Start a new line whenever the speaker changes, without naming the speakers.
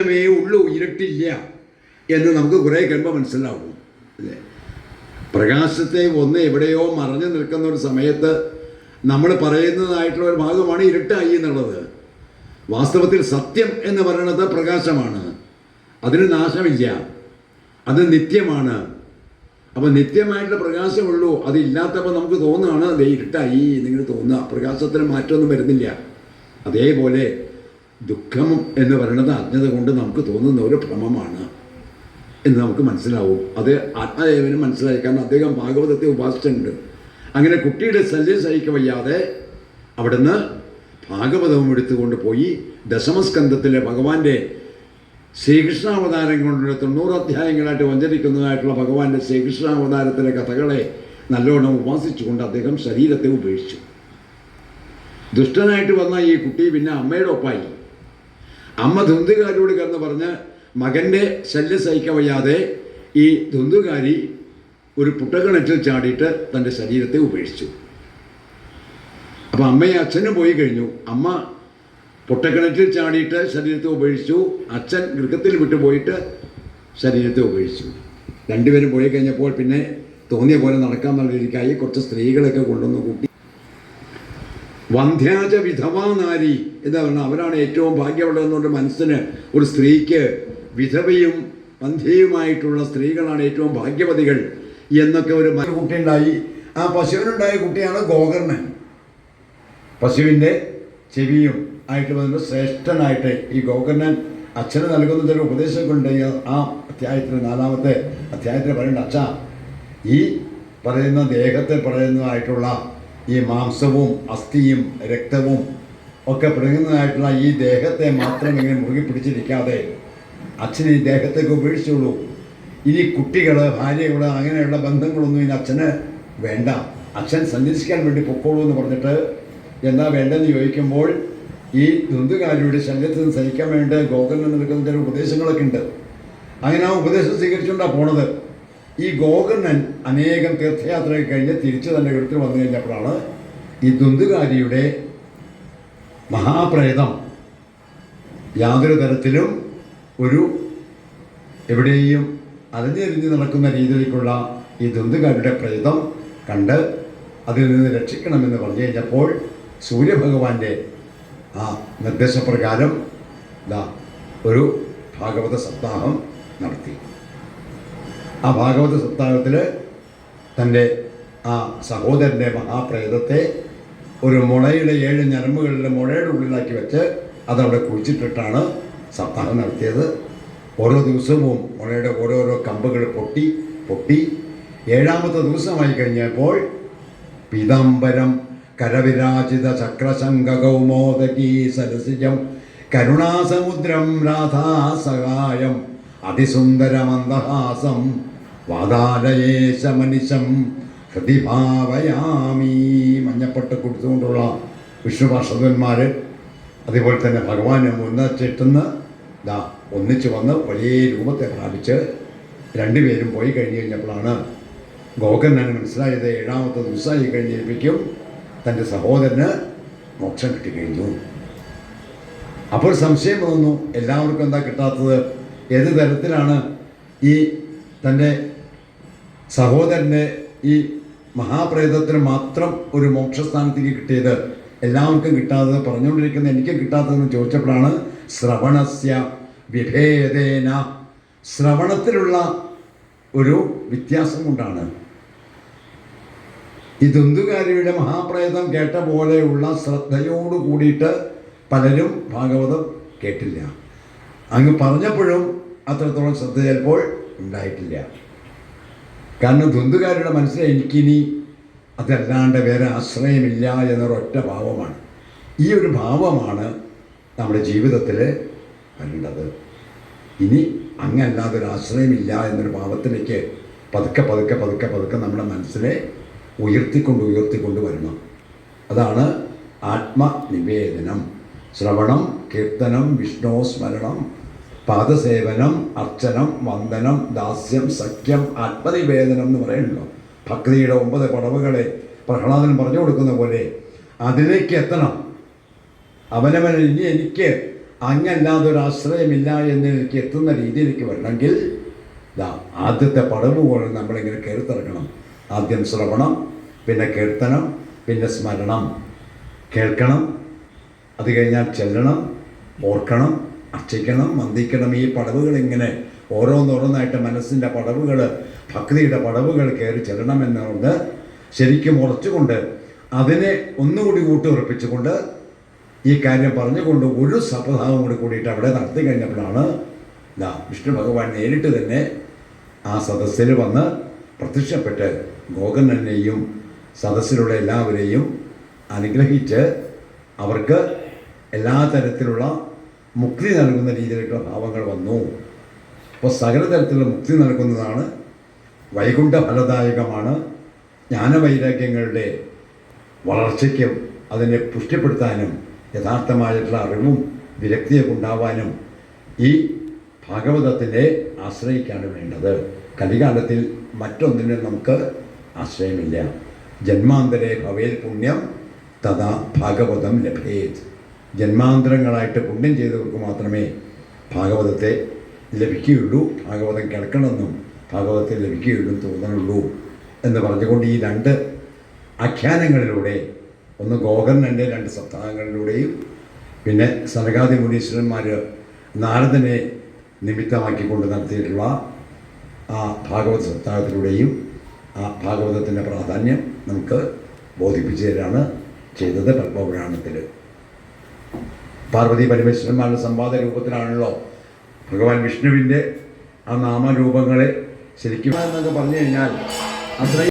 പ്രകാശമേ ഉള്ളൂ ഇരുട്ടില്ല എന്ന് നമുക്ക് കുറേ കഴിയുമ്പോൾ മനസ്സിലാവും അല്ലേ? പ്രകാശത്തെ ഒന്ന് എവിടെയോ മറഞ്ഞു നിൽക്കുന്ന ഒരു സമയത്ത് നമ്മൾ പറയുന്നതായിട്ടുള്ള ഒരു ഭാഗമാണ് ഇരുട്ടായി എന്നുള്ളത്. വാസ്തവത്തിൽ സത്യം എന്ന് പറയുന്നത് പ്രകാശമാണ്. അതിന് നാശമില്ല. അത് നിത്യമാണ്. അപ്പം നിത്യമായിട്ടുള്ള പ്രകാശമുള്ളൂ അതില്ലാത്തപ്പോൾ നമുക്ക് തോന്നുകയാണ് അത് ഇരുട്ടായി നിങ്ങൾ തോന്നുക. പ്രകാശത്തിന് മാറ്റമൊന്നും വരുന്നില്ല. അതേപോലെ ദുഃഖം എന്ന് പറയുന്നത് അജ്ഞത കൊണ്ട് നമുക്ക് തോന്നുന്ന ഒരു ഭ്രമമാണ് എന്ന് നമുക്ക് മനസ്സിലാവും. അത് ആത്മദേവന് മനസ്സിലായി കാരണം അദ്ദേഹം ഭാഗവതത്തെ ഉപാസിച്ചിട്ടുണ്ട്. അങ്ങനെ കുട്ടിയുടെ ശല്യം സഹിക്ക വയ്യാതെ അവിടുന്ന് ഭാഗവതവും എടുത്തുകൊണ്ട് പോയി ദശമസ്കന്ധത്തിലെ ഭഗവാന്റെ ശ്രീകൃഷ്ണാവതാരം കൊണ്ടുള്ള തൊണ്ണൂറ് അധ്യായങ്ങളായിട്ട് വഞ്ചരിക്കുന്നതായിട്ടുള്ള ഭഗവാന്റെ ശ്രീകൃഷ്ണാവതാരത്തിലെ കഥകളെ നല്ലോണം ഉപാസിച്ചുകൊണ്ട് അദ്ദേഹം ശരീരത്തെ ഉപേക്ഷിച്ചു. ദുഷ്ടനായിട്ട് വന്ന ഈ കുട്ടി പിന്നെ അമ്മയുടെ ഒപ്പായി. അമ്മ ധുന്തുകാരിയോട് കിടന്ന് പറഞ്ഞ് മകന്റെ ശല്യം സഹിക്കാൻ വയ്യാതെ ഈ ധുന്തുകാരി ഒരു പുട്ടക്കിണറ്റിൽ ചാടിയിട്ട് തന്റെ ശരീരത്തെ ഉപേക്ഷിച്ചു. അപ്പം അമ്മയും അച്ഛനും പോയി കഴിഞ്ഞു. അമ്മ പൊട്ടക്കിണറ്റിൽ ചാടിയിട്ട് ശരീരത്തെ ഉപേക്ഷിച്ചു. അച്ഛൻ ഗൃഹത്തിൽ വിട്ടു പോയിട്ട് ശരീരത്തെ ഉപേക്ഷിച്ചു. രണ്ടുപേരും പോയി കഴിഞ്ഞപ്പോൾ പിന്നെ തോന്നിയ പോലെ നടക്കാൻ നല്ല രീതിക്കായി കുറച്ച് സ്ത്രീകളൊക്കെ കൊണ്ടുവന്ന് കൂട്ടി. വന്ധ്യാച വിധവാ നാരി പറഞ്ഞാൽ അവരാണ് ഏറ്റവും ഭാഗ്യമുള്ളതെന്നുകൊണ്ട് മനസ്സിന്. ഒരു സ്ത്രീക്ക് വിധവയും വന്ധ്യയുമായിട്ടുള്ള സ്ത്രീകളാണ് ഏറ്റവും ഭാഗ്യവതികൾ എന്നൊക്കെ ഒരു കുട്ടിയുണ്ടായി. ആ പശുവിനുണ്ടായ കുട്ടിയാണ് ഗോകർണൻ. പശുവിന്റെ ചെവിയും ആയിട്ട് വന്നിട്ട് ശ്രേഷ്ഠനായിട്ട് ഈ ഗോകർണൻ അച്ഛന് നൽകുന്ന ചില ഉപദേശങ്ങളുണ്ട് ഈ ആ അധ്യായത്തിന് നാലാമത്തെ അധ്യായത്തിൽ പറയേണ്ട അച്ഛ ഈ പറയുന്ന ദേഹത്തെ പറയുന്നതായിട്ടുള്ള ഈ മാംസവും അസ്ഥിയും രക്തവും ഒക്കെ പിടുങ്ങുന്നതായിട്ടുള്ള ഈ ദേഹത്തെ മാത്രം ഇങ്ങനെ മുറുകി പിടിച്ചിരിക്കാതെ അച്ഛൻ ഈ ദേഹത്തേക്ക് ഉപേക്ഷിച്ചുള്ളൂ ഇനി കുട്ടികൾ ഭാര്യകൾ അങ്ങനെയുള്ള ബന്ധങ്ങളൊന്നും ഇനി അച്ഛന് വേണ്ട. അച്ഛൻ സന്ദർശിക്കാൻ വേണ്ടി പൊക്കോളൂ എന്ന് പറഞ്ഞിട്ട് എന്താ വേണ്ടെന്ന് ചോദിക്കുമ്പോൾ ഈ ധുന്തുകാരിയുടെ ശല്യത്തിൽ നിന്ന് സഹിക്കാൻ വേണ്ടി ഗോകുലിന് നൽകുന്ന ചില ഉപദേശങ്ങളൊക്കെ ഉണ്ട്. അങ്ങനെ ആ ഉപദേശം സ്വീകരിച്ചുകൊണ്ടാണ് പോണത്. ഈ ഗോകർണൻ അനേകം തീർത്ഥയാത്രകൾ കഴിഞ്ഞ് തിരിച്ചു തന്നെ വീട്ടിൽ വന്നു കഴിഞ്ഞപ്പോഴാണ് ഈ ദുന്തുകാരിയുടെ മഹാപ്രേതം യാതൊരു തരത്തിലും ഒരു എവിടെയും അലഞ്ഞെരിഞ്ഞ് നടക്കുന്ന രീതിയിലേക്കുള്ള ഈ ദുന്തുകാരുടെ പ്രേതം കണ്ട് അതിൽ നിന്ന് രക്ഷിക്കണമെന്ന് പറഞ്ഞു കഴിഞ്ഞപ്പോൾ സൂര്യഭഗവാന്റെ ആ നിർദ്ദേശപ്രകാരം ഒരു ഭാഗവത സപ്താഹം ആ ഭാഗവത സപ്താഹത്തിൽ തന്റെ ആ സഹോദരന്റെ മഹാപ്രേതത്തെ ഒരു മുളയുടെ ഏഴ് ഞരമ്പുകളിലെ മുളയുടെ ഉള്ളിലാക്കി വെച്ച് അതവിടെ കുഴിച്ചിട്ടിട്ടാണ് സപ്താഹം നടത്തിയത്. ഓരോ ദിവസവും മുളയുടെ ഓരോരോ കമ്പുകൾ പൊട്ടി പൊട്ടി. ഏഴാമത്തെ ദിവസമായി കഴിഞ്ഞപ്പോൾ പീതാംബരം കരവിരാജിത ചക്രശങ്കകൗമോദകീ സരസിജം കരുണാസമുദ്രം രാധാസഹായം അതിസുന്ദരമന്ദഹാസം വാതാലയേശമനിശം ഹൃതിഭാവയാമി മഞ്ഞപ്പട്ട് കൊടുത്തുകൊണ്ടുള്ള വിഷ്ണു പാർഷദന്മാർ അതുപോലെ തന്നെ ഭഗവാനെ മുന്നേറ്റിട്ടുന്ന് ദാ ഒന്നിച്ച് വന്ന് വലിയ രൂപത്തെ പ്രാപിച്ച് രണ്ടുപേരും പോയി കഴിഞ്ഞ് കഴിഞ്ഞപ്പോഴാണ് ഗോകർണന് മനസ്സിലായത് ഏഴാമത്തെ ദിവസമായി കഴിഞ്ഞിരിപ്പിക്കും തന്റെ സഹോദരന് മോക്ഷം കിട്ടിക്കഴിഞ്ഞു. അപ്പോൾ സംശയം തോന്നുന്നു എല്ലാവർക്കും എന്താ കിട്ടാത്തത്? ഏത് തരത്തിലാണ് ഈ തന്റെ സഹോദരന്റെ ഈ മഹാപ്രേതത്തിന് മാത്രം ഒരു മോക്ഷസ്ഥാനത്തേക്ക് കിട്ടിയത് എല്ലാവർക്കും കിട്ടാത്തത് പറഞ്ഞുകൊണ്ടിരിക്കുന്ന എനിക്ക് കിട്ടാത്തതെന്ന് ചോദിച്ചപ്പോഴാണ് ശ്രവണസ്യ വിഭേദേന. ശ്രവണത്തിലുള്ള ഒരു വ്യത്യാസം കൊണ്ടാണ്. ഈ ദുന്തുകാരിയുടെ മഹാപ്രേതം കേട്ട പോലെയുള്ള ശ്രദ്ധയോട് കൂടിയിട്ട് പലരും ഭാഗവതം കേട്ടില്ല. അങ്ങ് പറഞ്ഞപ്പോഴും അത്രത്തോളം ശ്രദ്ധ ചിലപ്പോൾ ഉണ്ടായിട്ടില്ല. കാരണം ദ്വന്ദ്കാരുടെ മനസ്സിൽ എനിക്കിനി അതല്ലാണ്ട് വേറെ ആശ്രയമില്ല എന്നൊരൊറ്റ ഭാവമാണ്. ഈ ഒരു ഭാവമാണ് നമ്മുടെ ജീവിതത്തിൽ വരേണ്ടത്. ഇനി അങ്ങല്ലാതെ ഒരു ആശ്രയമില്ല എന്നൊരു ഭാവത്തിലേക്ക് പതുക്കെ പതുക്കെ പതുക്കെ പതുക്കെ നമ്മുടെ മനസ്സിനെ ഉയർത്തിക്കൊണ്ട് ഉയർത്തിക്കൊണ്ട് വരണം. അതാണ് ആത്മനിവേദനം. ശ്രവണം കീർത്തനം വിഷ്ണു സ്മരണം പാദസേവനം അർച്ചനം വന്ദനം ദാസ്യം സഖ്യം ആത്മനിവേദനം എന്ന് പറയുന്നുണ്ടോ? ഭക്തിയുടെ ഒമ്പത് പടവുകളെ പ്രഹ്ലാദൻ പറഞ്ഞു കൊടുക്കുന്ന പോലെ അതിലേക്ക് എത്തണം. അവനവൻ ഇനി എനിക്ക് അങ്ങല്ലാതെ ഒരു ആശ്രയമില്ല എന്നതിലേക്ക് എത്തുന്ന രീതിയിലേക്ക് വരണമെങ്കിൽ ദാ ആദ്യത്തെ പടവ് പോലെ നമ്മളിങ്ങനെ കയറിത്തിറക്കണം ആദ്യം ശ്രവണം പിന്നെ കീർത്തനം പിന്നെ സ്മരണം. കേൾക്കണം അത് കഴിഞ്ഞാൽ ചെല്ലണം ഓർക്കണം അർച്ചിക്കണം വന്ദിക്കണം. ഈ പടവുകൾ ഇങ്ങനെ ഓരോന്നോരോന്നായിട്ട് മനസ്സിന്റെ പടവുകൾ ഭക്തിയുടെ പടവുകൾ കയറി ചെല്ലണമെന്നുകൊണ്ട് ശരിക്കും ഉറച്ചുകൊണ്ട് അതിനെ ഒന്നുകൂടി ഊട്ടുറപ്പിച്ചുകൊണ്ട് ഈ കാര്യം പറഞ്ഞുകൊണ്ട് ഒരു സപ്താഹം കൂടി കൂടിയിട്ട് അവിടെ നടത്തി കഴിഞ്ഞപ്പോഴാണ് ദാ വിഷ്ണു ഭഗവാൻ നേരിട്ട് തന്നെ ആ സദസ്സിൽ വന്ന് പ്രത്യക്ഷപ്പെട്ട് ഗോകർണനെയും സദസ്സിലുള്ള എല്ലാവരെയും അനുഗ്രഹിച്ച് അവർക്ക് എല്ലാ തരത്തിലുള്ള മുക്തി നൽകുന്ന രീതിയിലുള്ള ഭാവങ്ങൾ വന്നു. അപ്പോൾ സകല തരത്തിലുള്ള മുക്തി നൽകുന്നതാണ് വൈകുണ്ഠ ഫലദായകമാണ് ജ്ഞാനവൈരാഗ്യങ്ങളുടെ വളർച്ചയ്ക്കും അതിനെ പുഷ്ടിപ്പെടുത്താനും യഥാർത്ഥമായിട്ടുള്ള അറിവും വിരക്തിയൊക്കെ ഉണ്ടാവാനും ഈ ഭാഗവതത്തിനെ ആശ്രയിക്കാണ് വേണ്ടത്. കലികാലത്തിൽ മറ്റൊന്നിനും നമുക്ക് ആശ്രയമില്ല. ജന്മാന്തരേ ഭവേൽ പുണ്യം തഥാ ഭാഗവതം ലഭേത്. ജന്മാന്തരങ്ങളായിട്ട് പുണ്യം ചെയ്തവർക്ക് മാത്രമേ ഭാഗവതത്തെ ലഭിക്കുകയുള്ളൂ. ഭാഗവതം കേൾക്കണമെന്നും ഭാഗവതത്തെ ലഭിക്കുകയുള്ളൂ തോന്നണുള്ളൂ എന്ന് പറഞ്ഞുകൊണ്ട് ഈ രണ്ട് ആഖ്യാനങ്ങളിലൂടെ ഒന്ന് ഗോകർണന്റെ രണ്ട് സപ്താഹങ്ങളിലൂടെയും പിന്നെ സനകാതി മുനീശ്വരന്മാർ നാരദനെ നിമിത്തമാക്കിക്കൊണ്ട് നടത്തിയിട്ടുള്ള ആ ഭാഗവത സപ്താഹത്തിലൂടെയും ആ ഭാഗവതത്തിന്റെ പ്രാധാന്യം നമുക്ക് ബോധിപ്പിച്ചു തരാണ് ചെയ്തത് പത്മപുരാണത്തിൽ പാർവതി പരമേശ്വരന്മാരുടെ സംവാദ രൂപത്തിലാണല്ലോ ഭഗവാൻ വിഷ്ണുവിന്റെ ആ നാമരൂപങ്ങളെ ശരിക്കും എന്നൊക്കെ പറഞ്ഞു കഴിഞ്ഞാൽ അത്രയും